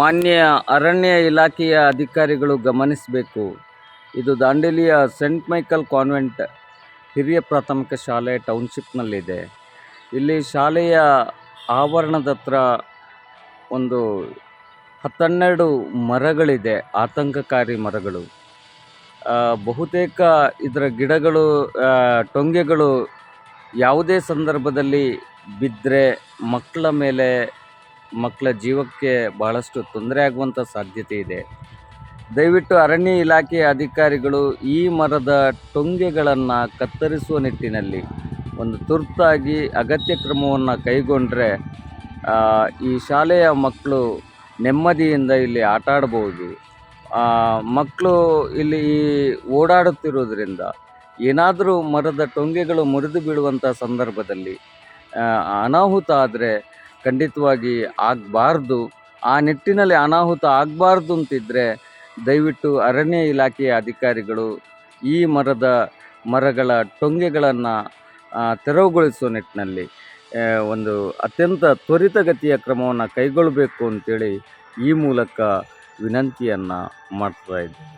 ಮಾನ್ಯ ಅರಣ್ಯ ಇಲಾಖೆಯ ಅಧಿಕಾರಿಗಳು ಗಮನಿಸಬೇಕು. ಇದು ದಾಂಡೇಲಿಯ ಸೆಂಟ್ ಮೈಕಲ್ ಕಾನ್ವೆಂಟ್ ಹಿರಿಯ ಪ್ರಾಥಮಿಕ ಶಾಲೆ ಟೌನ್ಶಿಪ್ನಲ್ಲಿದೆ. ಇಲ್ಲಿ ಶಾಲೆಯ ಆವರಣದ ಹತ್ರ ಒಂದು ಹತ್ತನ್ನೆರಡು ಮರಗಳಿದೆ, ಆತಂಕಕಾರಿ ಮರಗಳು. ಬಹುತೇಕ ಇದರ ಗಿಡಗಳು ಟೊಂಗೆಗಳು ಯಾವುದೇ ಸಂದರ್ಭದಲ್ಲಿ ಬಿದ್ದರೆ ಮಕ್ಕಳ ಮೇಲೆ ಮಕ್ಕಳ ಜೀವಕ್ಕೆ ಬಹಳಷ್ಟು ತೊಂದರೆ ಆಗುವಂಥ ಸಾಧ್ಯತೆ ಇದೆ. ದಯವಿಟ್ಟು ಅರಣ್ಯ ಇಲಾಖೆಯ ಅಧಿಕಾರಿಗಳು ಈ ಮರದ ಟೊಂಗೆಗಳನ್ನು ಕತ್ತರಿಸುವ ನಿಟ್ಟಿನಲ್ಲಿ ಒಂದು ತುರ್ತಾಗಿ ಅಗತ್ಯ ಕ್ರಮವನ್ನು ಕೈಗೊಂಡರೆ ಈ ಶಾಲೆಯ ಮಕ್ಕಳು ನೆಮ್ಮದಿಯಿಂದ ಇಲ್ಲಿ ಆಟ ಮಕ್ಕಳು ಇಲ್ಲಿ ಓಡಾಡುತ್ತಿರುವುದರಿಂದ ಏನಾದರೂ ಮರದ ಟೊಂಗೆಗಳು ಮುರಿದು ಬೀಳುವಂಥ ಸಂದರ್ಭದಲ್ಲಿ ಅನಾಹುತ ಆದರೆ ಖಂಡಿತವಾಗಿ ಆಗಬಾರ್ದು. ಆ ನಿಟ್ಟಿನಲ್ಲಿ ಅನಾಹುತ ಆಗಬಾರ್ದು ಅಂತಿದ್ದರೆ ದಯವಿಟ್ಟು ಅರಣ್ಯ ಇಲಾಖೆಯ ಅಧಿಕಾರಿಗಳು ಈ ಮರದ, ಮರಗಳ ಟೊಂಗೆಗಳನ್ನು ತೆರವುಗೊಳಿಸುವ ನಿಟ್ಟಿನಲ್ಲಿ ಒಂದು ಅತ್ಯಂತ ತ್ವರಿತಗತಿಯ ಕ್ರಮವನ್ನು ಕೈಗೊಳ್ಳಬೇಕು ಅಂತೇಳಿ ಈ ಮೂಲಕ ವಿನಂತಿಯನ್ನು ಮಾಡ್ತಾ ಇದ್ದೇನೆ.